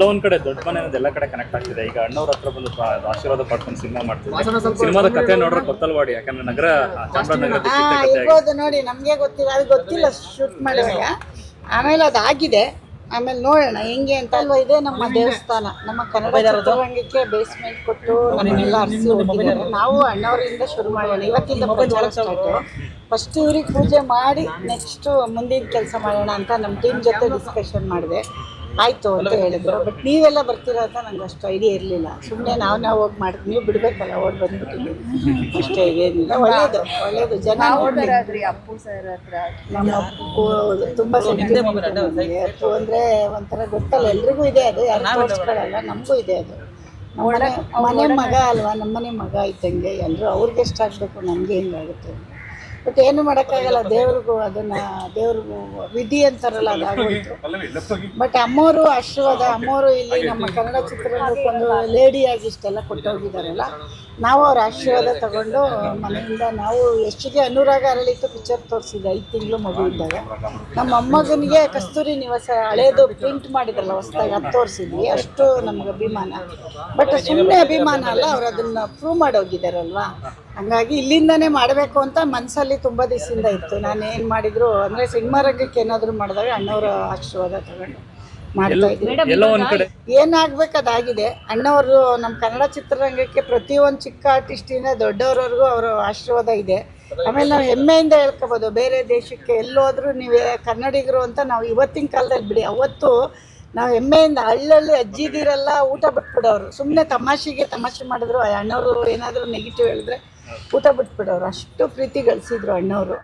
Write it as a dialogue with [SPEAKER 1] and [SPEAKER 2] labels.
[SPEAKER 1] ಎಲ್ಲೋ ಒಂದ್ ಕಡೆ ದೊಡ್ಡ ಮನೆ ಅನ್ನೋದು ಎಲ್ಲ ಕಡೆ ಕನೆಕ್ಟ್ ಆಗ್ತಿದೆ. ಈಗ ಅಣ್ಣವ್ರ ಹತ್ರ ಬಂದು ಆಶೀರ್ವಾದ ಪಡ್ಕೊಂಡು ಸಿನಿಮಾ ಮಾಡ್ತಿದ್ರು ಸಿನಿಮಾದ ಕಥೆ ನೋಡ್ರೆ ಗೊತ್ತಲ್ವಾಡಿ ಯಾಕಂದ್ರೆ ನಗರ ಚಾಮರಾಜನಗರ
[SPEAKER 2] ಹಾ ಇರ್ಬೋದು ನೋಡಿ ನಮಗೆ ಗೊತ್ತಿಲ್ಲ ಅದು ಗೊತ್ತಿಲ್ಲ ಶೂಟ್ ಮಾಡುವಾಗ ಆಮೇಲೆ ಅದಾಗಿದೆ ಆಮೇಲೆ ನೋಡೋಣ ಹೆಂಗೆ ಅಂತ. ಅಲ್ವಾ ಇದೆ ನಮ್ಮ ದೇವಸ್ಥಾನ. ನಮ್ಮ ಕನ್ನಡ ಚಿತ್ರರಂಗಕ್ಕೆ ಬೇಸ್ಮೆಂಟ್ ಕೊಟ್ಟು ನಮ್ಮನ್ನೆಲ್ಲ ಅರಸಿ ಹೋಗಿದ್ದಾರೆ. ನಾವು ಅಣ್ಣವರಿಂದ ಶುರು ಮಾಡೋಣ. ಇವತ್ತಿಂದ ಪ್ರಚಾರ ಸ್ಟಾರ್ಟ್ ಫಸ್ಟ್ ಇವ್ರಿಗೆ ಪೂಜೆ ಮಾಡಿ ನೆಕ್ಸ್ಟು ಮುಂದಿನ ಕೆಲಸ ಮಾಡೋಣ ಅಂತ ನಮ್ಮ ಟೀಮ್ ಜೊತೆ ಡಿಸ್ಕಷನ್ ಮಾಡಿದೆ. ಆಯಿತು ಅಂತ ಹೇಳಿದ್ರು. ಬಟ್ ನೀವೆಲ್ಲ ಬರ್ತೀರಾ ಅಂತ ನಂಗೆ ಅಷ್ಟು ಐಡಿಯಾ ಇರಲಿಲ್ಲ. ಸುಮ್ಮನೆ ನಾವು ನಾವು ಹೋಗಿ ಮಾಡಿದ್ ನೀವು ಬಿಡಬೇಕಲ್ಲ ಓಡ್ ಬಂದ್ಬಿಟ್ಟಿದ್ದೀವಿ ಅಷ್ಟೇ ಏನಿಲ್ಲ. ಒಳ್ಳೇದು ಒಳ್ಳೇದು. ಜನ ನೋಡ್ಲಿ.
[SPEAKER 3] ಬರೋದ್ರಿ ಅಪ್ಪು ಸರ್ ಹತ್ರ.
[SPEAKER 2] ನಮ್ಮ ಅಪ್ಪು ತುಂಬ ಅಪ್ಪು ಅಂದರೆ ಒಂಥರ ಗೊತ್ತಲ್ಲ ಎಲ್ರಿಗೂ ಇದೆ ಅದು. ಯಾರು ತೋರಿಸ್ಕೊಳ್ಳಲ್ಲ ನಮಗೂ ಇದೆ ಅದು. ಮನೆ ಮಗ ಅಲ್ವಾ ನಮ್ಮನೆ ಮಗ ಇದ್ದಂಗೆ ಎಲ್ಲರೂ ಅವ್ರಿಗೆ ಎಷ್ಟು ಆಗಬೇಕು ನಮಗೆ ಹಿಂಗಾಗುತ್ತೆ? ಬಟ್ ಏನು ಮಾಡೋಕ್ಕಾಗಲ್ಲ ದೇವ್ರಿಗೂ ಅದನ್ನು ದೇವ್ರಿಗೂ ವಿಧಿ ಅಂತಾರಲ್ಲ ಅದಾಗೋಯ್ತು ಬಟ್ ಅಮ್ಮೋರು ಆಶೀರ್ವಾದ ಅಮ್ಮೋರು ಇಲ್ಲಿ ನಮ್ಮ ಕನ್ನಡ ಚಿತ್ರರಂಗಕ್ಕೊಂದು ಲೇಡಿಯಾಗಿ ಇಷ್ಟೆಲ್ಲ ಕೊಟ್ಟೋಗಿದ್ದಾರಲ್ಲ ನಾವು ಅವ್ರ ಆಶೀರ್ವಾದ ತಗೊಂಡು ಮನೆಯಿಂದ ನಾವು ಎಷ್ಟಿಗೆ ಅನುರಾಗ ಅರಳಿತು ಪಿಕ್ಚರ್ ತೋರಿಸಿದ್ದೆ ಐದು ತಿಂಗಳು ಮಗು ಇದ್ದಾಗ. ನಮ್ಮ ಅಮ್ಮಗನಿಗೆ ಕಸ್ತೂರಿ ನಿವಾಸ ಹಳೇದು ಪ್ರಿಂಟ್ ಮಾಡಿದ್ರಲ್ಲ ಹೊಸದಾಗಿ ಅದು ತೋರಿಸಿದ್ವಿ. ಅಷ್ಟು ನಮ್ಗೆ ಅಭಿಮಾನ. ಬಟ್ ಸುಮ್ಮನೆ ಅಭಿಮಾನ ಅಲ್ಲ ಅವ್ರು ಅದನ್ನು ಪ್ರೂವ್ ಮಾಡೋಗಿದ್ದಾರಲ್ವಾ ಹಂಗಾಗಿ ಇಲ್ಲಿಂದನೇ ಮಾಡಬೇಕು ಅಂತ ಮನಸ್ಸಲ್ಲಿ ತುಂಬ ದಿವಸದಿಂದ ಇತ್ತು. ನಾನು ಏನು ಮಾಡಿದ್ರು ಅಂದರೆ ಸಿನಿಮಾ ರಂಗಕ್ಕೆ ಏನಾದರೂ ಮಾಡಿದಾಗ ಅಣ್ಣವರ ಆಶೀರ್ವಾದ ತಗೊಂಡು ಮಾಡ್ತಾ ಏನಾಗ್ಬೇಕು ಅದಾಗಿದೆ. ಅಣ್ಣವರು ನಮ್ಮ ಕನ್ನಡ ಚಿತ್ರರಂಗಕ್ಕೆ ಪ್ರತಿಯೊಂದು ಚಿಕ್ಕ ಆರ್ಟಿಸ್ಟಿಂದ ದೊಡ್ಡವರವರೆಗೂ ಅವರ ಆಶೀರ್ವಾದ ಇದೆ. ಆಮೇಲೆ ನಾವು ಹೆಮ್ಮೆಯಿಂದ ಹೇಳ್ಕೋಬೋದು ಬೇರೆ ದೇಶಕ್ಕೆ ಎಲ್ಲೋದ್ರೂ ನೀವೇ ಕನ್ನಡಿಗರು ಅಂತ ನಾವು ಇವತ್ತಿನ ಕಾಲದಲ್ಲಿ ಬಿಡಿ. ಅವತ್ತು ನಾವು ಹೆಮ್ಮೆಯಿಂದ ಹಳ್ಳಲ್ಲಿ ಅಜ್ಜಿದಿರೆಲ್ಲ ಊಟ ಬಿಟ್ಬಿಡೋರು. ಸುಮ್ಮನೆ ತಮಾಷೆಗೆ ತಮಾಷೆ ಮಾಡಿದ್ರು. ಅಣ್ಣವರು ಏನಾದರೂ ನೆಗೆಟಿವ್ ಹೇಳಿದ್ರೆ ಊಟ ಬಿಟ್ಬಿಡೋರು. ಅಷ್ಟು ಪ್ರೀತಿ ಗಳಿಸಿದ್ರು ಅಣ್ಣವರು.